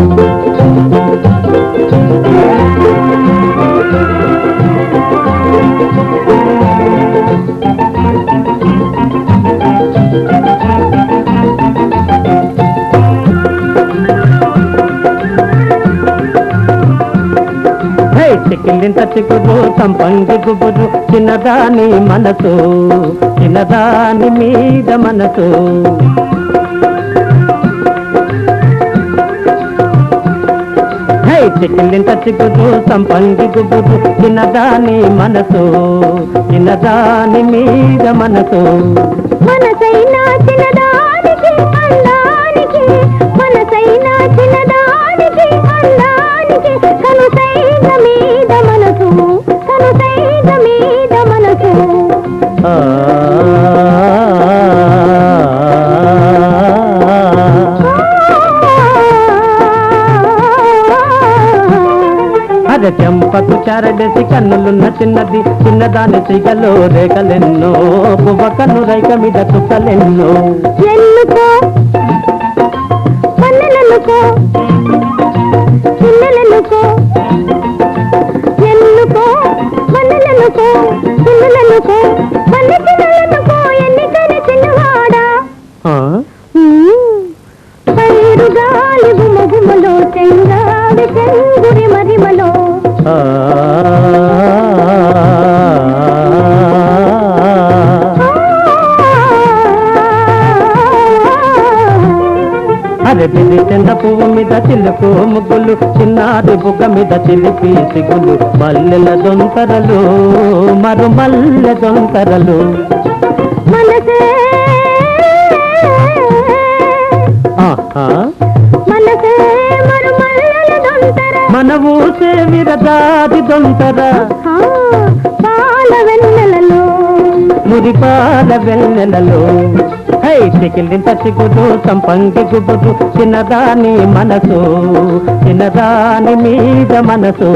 హే చిక్కిలింత సంపంగి గుబురు చిన్నదాని మనసు చిన్నదాని మీద మనసు. హే చిక్కిలింత సంపంగి గుబురు చిన్నదాని మనసు చిన్నదాని మీద మనసు. మనసైనా చిన్నదానికి అదే చెంపకు చారడేసి కన్నులున్న చిన్నది చిన్నదాని సిగలో రేఖలెన్నో పువ్వ కన్ను రైక మీద చుక్కలెన్నో ఎన్నుకో పన్నెలనుకో చిన్నలనుకో ఎన్నుకో పన్నెలనుకో చిన్నలనుకో పన్నె చిన్నలనుకో ఎన్నికని చిన్నవాడా ఆ? పైరు గాలి గుమగుమలో చెంగావి చెంగురి మరిమలో. అరే చిన్న పువ్వు మీద చిలుకు ముగ్గులు చిన్నారి బుగ్గ మీద చిలిపి సిగులు మల్లెల దొంతరలు మరు మల్లె దొంతరలు ఆహా మన ఊసే విరదాది దొంతరా పాల వెన్నెలలో మురిపాల వెన్నెలలో హై చికిలింత సిగుదు సంపంగి గుబుదు చిన్నదాని మనసు చిన్నదాని మీద మనసు